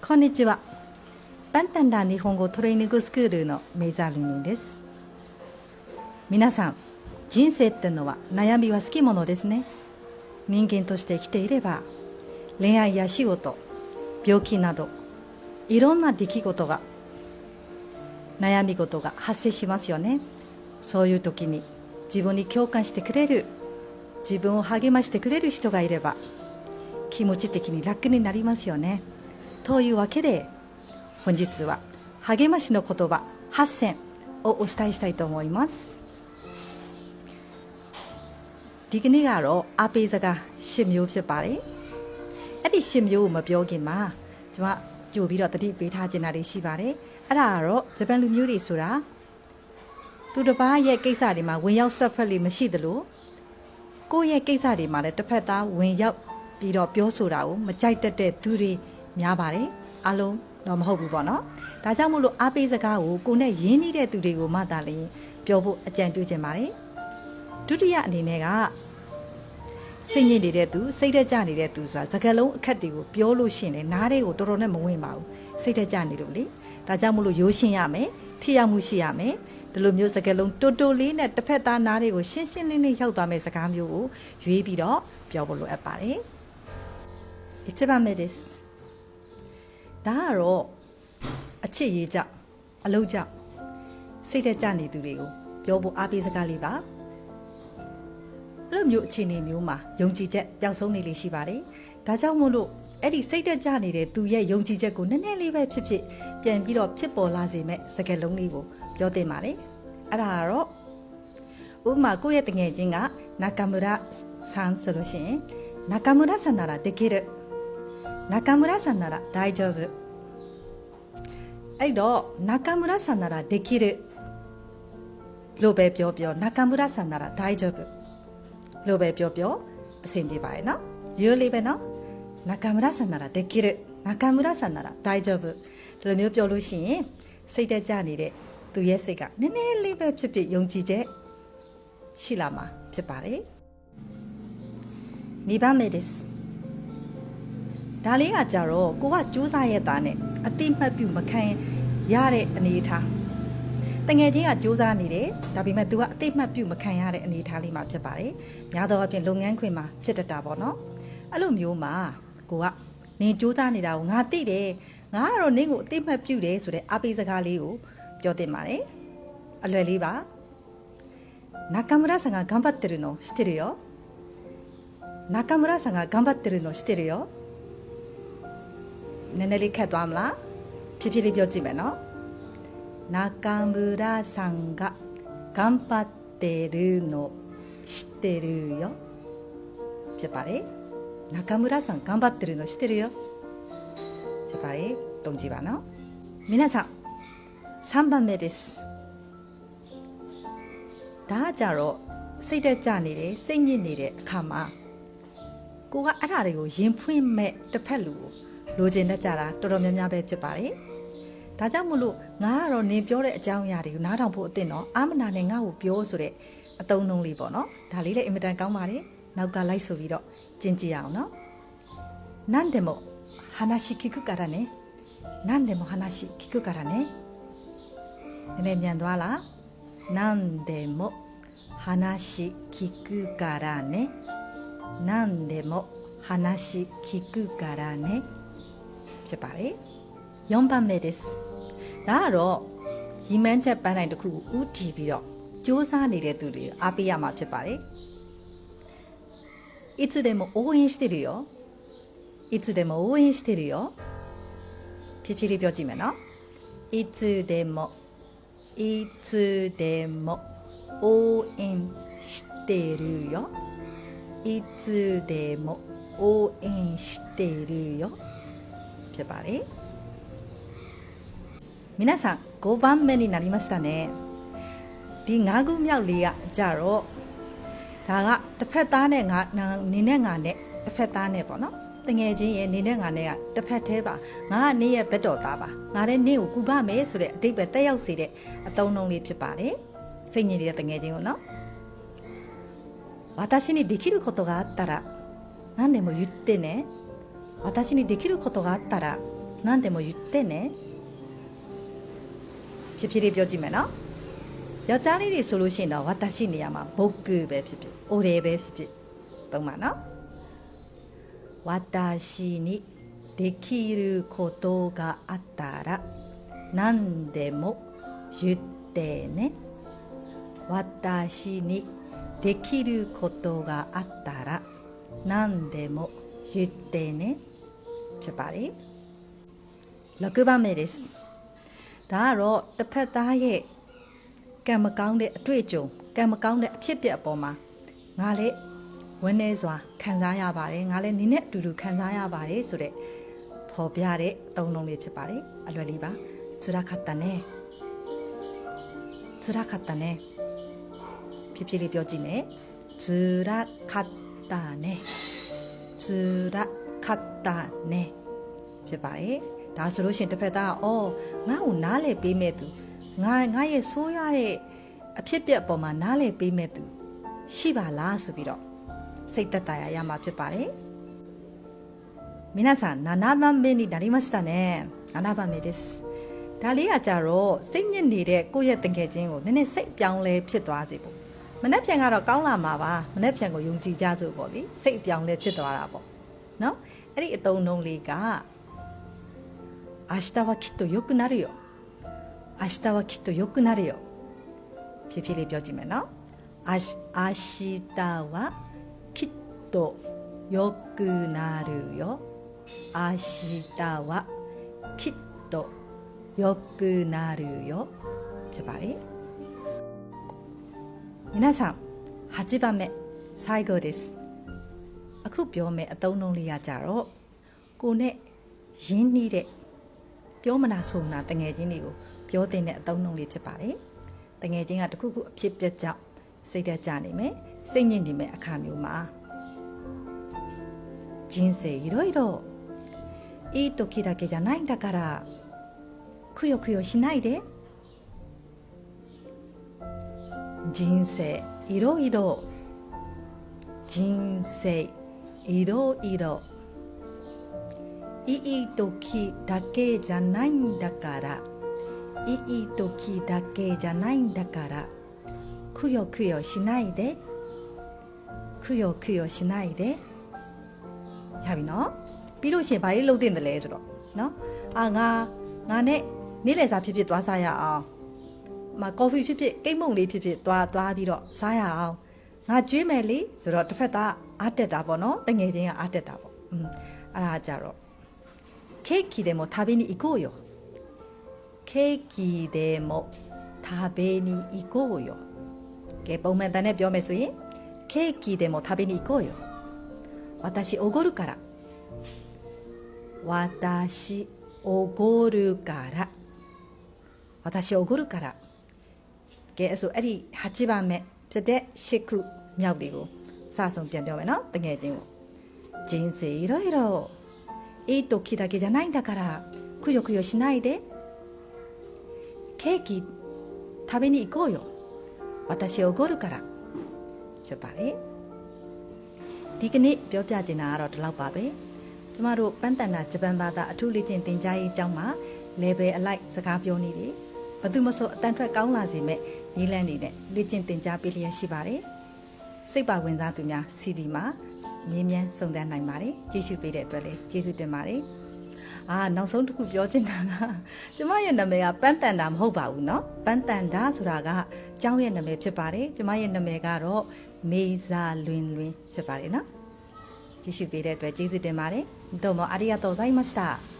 こんにちは。パンタンダ日本語トレーニングスクールのメイザーリニです。皆さん、人生ってのは悩みは好きものですね。人間として生きていれば、恋愛や仕事、病気など、いろんな出来事が、悩み事が発生しますよね。そういう時に自分に共感してくれる、自分を励ましてくれる人がいれば、気持ち的に楽になりますよね。というわけで本日は励ましの言葉8選をお伝えしたいと思いますဒီကနေ့ကတော့အပေးစကား10မျိုးဖြစ်ပါတယ်အဲ့ဒီ10မျိုးကိုမပြောခင်မှာကျွန်မကြိုပြီးတော့တတိပေးထားခြင်းတာတွေရှိပါတယ်အဲ့ဒါကတော့ဂျပန်လူမျိုးတွေဆိုတာသူတစ်ပါးရဲ့ကိစ္စတွေမှာဝင်ရောက်ဆက်ဖက်လို့မရှိသလိုကိုယ့်ရဲ့ကိစ္စတွေမှာလည်းတစ်ဖက်သားဝင်ရောက်ပြီးတော့ပြောဆိုတာကိုမကြိုက်တတ်တဲ့သူတွေ များပါတယ်အားလုံးတော့မဟုတ်ဘူးပေါ့နော်ဒါကြောင့်မို့လို့အားပေးစကားကိုကိုနဲ့ရင်းနှီးတဲ့သူတွေကိုမှသာလျှင်ပြောဖို့အကြံပြုချင်ပါတယ်ဒုတိယအနေနဲ့ကဆင်းရဲနေတဲ့သူစိတ်ဓာတ်ကျနေတဲ့သူဆိုတာစကားလုံးအခက်တွေကိုပြောလို့ရှိရင်နားတွေကိုတော်တော်နဲ့မဝင်ပါဘူးစိတ်ဓာတ်ကျနေလို့လေဒါကြောင့်မို့လို့ရိုးရှင်းရမယ်ထိရောက်မှုရှိရမယ်ဒီလိုမျိုးစကားလုံးတိုးတိုးလေးနဲ့တစ်ဖက်သားနားတွေကိုရှင်းရှင်းလင်းလင်းရောက်သွားမဲ့စကားမျိုးကိုရွေးပြီးတော့ပြောဖို့လိုအပ်ပါတယ် It's about medicine ဒါကတော့အချစ်ရေးကြအလုံးကြစိတ်သက်ကြနေသူတွေကိုပြောဖို့အားပေးစကားလေးပါအဲ့လိုမျိုးအခြေအနေမျိုးမှာယုံကြည်ချက်ပျောက်ဆုံးနေလေရှိပါတယ်ဒါကြောင့်မို့လို့အဲ့ဒီစိတ်သက်ကြနေတဲ့သူရဲ့ယုံကြည်ချက်ကိုနည်းနည်းလေးပဲဖြစ်ဖြစ်ပြန်ပြီးတော့ဖြစ်ပေါ်လာစေမဲ့စကားလုံးလေးကိုပြောတင်ပါတယ်အဲ့ဒါကတော့ဥပမာကိုယ့်ရဲ့တငယ်ချင်းကနာကာမူရာဆန်ဆိုလို့ရှိရင်နာကာမူရာဆန်နာရာတကယ် 中村さんなら大丈夫အဲ့တော့中村さんならできるလို့ပဲပြောပြော中村さんなら大丈夫လို့ပဲပြောပြောအဆင်ပြေပါရဲ့နော်ရိုးလေးပဲနော်中村さんならできる中村さんなら大丈夫ဒီလိုမျိုးပြောလို့ရှိရင်စိတ်တက်ကြနေတဲ့သူရဲ့စိတ်ကနည်းနည်းလေးပဲဖြစ်ဖြစ်ယုံကြည်ချက်ရှိလာမှာဖြစ်ပါတယ်2番目です ဒါလေးကကြတော့ကိုကစူးစမ်းရဲ့သားနဲ့အတိမတ်ပြုမခံရတဲ့အနေအထားတငယ်ချင်းကစူးစမ်းနေတယ်ဒါပေမဲ့ तू ကအတိမတ်ပြုမခံရတဲ့အနေအထားလေးမှာဖြစ်ပါတယ်များသောအားဖြင့်လုပ်ငန်းခွင်မှာဖြစ်တတ်တာပေါ့နော်အဲ့လိုမျိုးမှာကိုကနင်စူးစမ်းနေတာကိုငါသိတယ်ငါကတော့နင်ကိုအတိမတ်ပြုတယ်ဆိုတဲ့အပိစကားလေးကိုပြောတင်ပါတယ်အလွယ်လေးပါ中村さんが頑張ってるの知ってるよ中村さんが頑張ってるの知ってるよ နည်းနည်းလေးခက်သွားမလားဖြည်းဖြည်းလေးပြောကြည့်မယ်နော်中村さんが頑張ってるの知ってるよဖြစ်ပါတယ်中村さん頑張ってるの知ってるよဖြစ်ပါတယ်တုံးကြည့်ပါနော်皆さん3番目ですဒါကြတော့စိတ်တက်ကြနေတယ်စိတ်ညစ်နေတဲ့အခါမှာကိုကအဲ့ဓာတွေကိုရင်ဖွင့်မဲ့တစ်ဖက်လူကို လိုချင်တတ်ကြတာတော်တော်များများပဲဖြစ်ပါတယ်။ဒါကြောင့်မို့လို့ငါကတော့နင်ပြောတဲ့အကြောင်းအရာတွေကိုနားထောင်ဖို့အသင့်တော့အာမနာနဲ့ငါ့ကိုပြောဆိုတဲ့အတုံးလုံးလေးပေါ့နော်။ဒါလေးလည်းအင်မတန်ကောင်းပါတယ်။နောက်ကလိုက်ဆိုပြီးတော့ကျင့်ကြည့်ရအောင်နော်။なんでも話聞くからね。なんでも話聞くからね。နည်းနည်းမြန်သွားလား။なんでも話聞くからね。なんでも話聞くからね。 ဖြစ်ပါတယ်4番目ですဒါကတော့ရီမန်းချက်ပန်းတိုင်းတစ်ခုကိုဥတီပြီးတော့စူးစမ်းနေတဲ့သူတွေအားပေးရမှာဖြစ်ပါတယ်いつでも応援してるよいつでも応援してるよဖြည်းဖြည်းလေးပြောကြည့်မယ်နော်いつでもいつでも応援してるよいつでも応援してるよ ဖြစ်ပါတယ်皆さん5番目になりましたねဒီ၅ခုမြောက်လေးကကြတော့ဒါကတစ်ဖက်သားနဲ့ငါနေနဲ့ငါနဲ့တစ်ဖက်သားနဲ့ပေါ့နော်တငယ်ချင်းရဲ့နေနဲ့ငါနဲ့ကတစ်ဖက်သေးပါငါကနေရဲ့ဘက်တော်သားပါငါလည်းနေကိုကူပါမယ်ဆိုတဲ့အတိတ်ပဲတက်ရောက်စေတဲ့အတုံးလုံးလေးဖြစ်ပါတယ်စိတ်ညစ်တဲ့တငယ်ချင်းကိုနော်私にできることがあったら何でも言ってね 私にできることがあったら なんでも言ってねဖြည်းဖြည်းလေးပြောကြည့်မယ်နော်ယောက်ျားလေးတွေဆိုလို့ရှိရင်တော့ဝါတာရှိနေရမှာဘုတ်ကူပဲဖြစ်ဖြစ်အိုရေပဲဖြစ်ဖြစ်သုံးပါနော်ဝါတာရှိにできることがあったら何でも言ってね私にできることがあったら何でも言ってね ဖြစ်ပါတယ်6番目ですဒါကတော့တစ်ဖက်သားရဲ့ကံမကောင်းတဲ့အတွေ့အကြုံကံမကောင်းတဲ့အဖြစ်အပျက်အပေါ်မှာငါလည်းဝန်းနေစွာခံစားရပါတယ်ငါလည်းနင်းနဲ့အတူတူခံစားရပါတယ်ဆိုတဲ့ပေါ်ပြတဲ့အသုံးလုံးလေးဖြစ်ပါတယ်အလွယ်လေးပါဇူရခတ်တန်နဲ့ဇူရခတ်တန်နဲ့ဖြည်းဖြည်းလေးပြောကြည့်မယ်ဇူရခတ်တန် နဲ့ဇူရခတ်တန်နဲ့ဖြစ်ပါတယ်ဒါဆိုလို့ရှိရင်တစ်ဖက်သားကအော်ငါ့ကိုနားလေပေးမဲ့သူငါငါရဲ့ဆိုးရတဲ့အဖြစ်ပြက်ပေါ်မှာနားလေပေးမဲ့သူရှိပါလားဆိုပြီးတော့စိတ်သက်သာရရမှာဖြစ်ပါတယ်皆さん7番目になりましたね7番目ですဒါလေးကကြတော့စိတ်ညစ်နေတဲ့ကိုယ့်ရဲ့တငယ်ချင်းကိုနည်းနည်းစိတ်ပြောင်းလဲဖြစ်သွားစေပေါ့ မနှက်ဖြန်ကတော့ကောင်းလာမှာပါမနှက်ဖြန်ကိုယုံကြည်ကြစို့ပေါ့လေစိတ်ပြောင်းလဲဖြစ်သွားတာပေါ့နော်အဲ့ဒီအတုံးလုံးလေးက明日はきっと良くなるよ明日はきっと良くなるよဖြည်းဖြည်းလေးပြောကြည့်မယ်နော်あし明日はきっと良くなるよ明日はきっと良くなるよဖြစ်ပါတယ် 皆さん8番目最後ですအခုပြောမယ်အသုံးလုံးလေးရကြတော့ကိုနဲ့ရင်းနှီးတဲ့ပြောမနာဆိုမနာတငယ်ချင်းတွေကိုပြောတဲ့အသုံးနှုန်းလေးဖြစ်ပါတယ်။တငယ်ချင်းကတခုခုအဖြစ်ပြက်ကြောင့်စိတ်ဓာတ်ကျနေမယ်။စိတ်ညစ်နေမယ်အခါမျိုးမှာ人生いろいろいい時だけじゃないんだからくよくよしないで 人生いろいろ人生いろいろいい時だけじゃないんだからいい時だけじゃないんだからくよくよしないでくよくよしないでရပြီနော်ပြီးလို့ရှိရင်ဘာလေးလုပ်တင်တယ်လဲဆိုတော့နော်အာငါငါနဲ့နေ့လည်စာဖြစ်ဖြစ်သွားစားရအောင် မကော်ဖီဖြစ်ဖြစ်ကိတ်မုံလေးဖြစ်ဖြစ်သွားသွားပြီးတော့စားရအောင်ငါကျွေးမယ်လေဆိုတော့တစ်ဖက်သားအားတက်တာပေါ့နော်တငယ်ချင်းကအားတက်တာပေါ့อืมအဲ့ဒါကြတော့ケーキでも食べに行こうよケーキでも食べに行こうよကဲပုံမှန်တန်နဲ့ပြောမယ်ဆိုရင်ケーキでも食べに行こうよ私おごるから私おごるから私おごるから ကဲအဲ့ဆိုအဲ့ဒီ8番目ဖြစ်တဲ့8ခုမြောက်တွေကိုစဆုံးပြန်ပြောမယ်နော်တကယ်ချင်းကို人生いろいろいい時だけじゃないんだからくよくよしないでケーキ食べに行こうよ私おごるからဖြစ်ပါတယ်ဒီကနေ့ပြောပြချင်တာကတော့ဒီလောက်ပါပဲကျမတို့ပန်းတန်တာဂျပန်ဘာသာအထူးလေ့ကျင့်သင်ကြားရေးအကြောင်းမှာ level အလိုက်စကားပြောနေတယ်ဘယ်သူမှဆိုအတန်ထွက်ကောင်းလာစေမဲ့ နည်းလမ်းတွေနဲ့လေ့ကျင့်သင်ကြားပေးလျက်ရှိပါတယ်။စိတ်ပါဝင်စားသူများ CD မှာမြင်းမြန်းစုံစမ်းနိုင်ပါတယ်။ကြည့်ရှုပေးတဲ့အတွက်လည်းကျေးဇူးတင်ပါတယ်။အာနောက်ဆုံးတစ်ခုပြောချင်တာကကျမရဲ့နာမည်ကပန်းတန်တာမဟုတ်ပါဘူးเนาะပန်းတန်တာဆိုတာကကျောင်းရဲ့နာမည်ဖြစ်ပါတယ်ကျမရဲ့နာမည်ကတော့မေဇာလွင်လွင်ဖြစ်ပါတယ်เนาะကြည့်ရှုပေးတဲ့အတွက်ကျေးဇူးတင်ပါတယ်どうもありがとうございました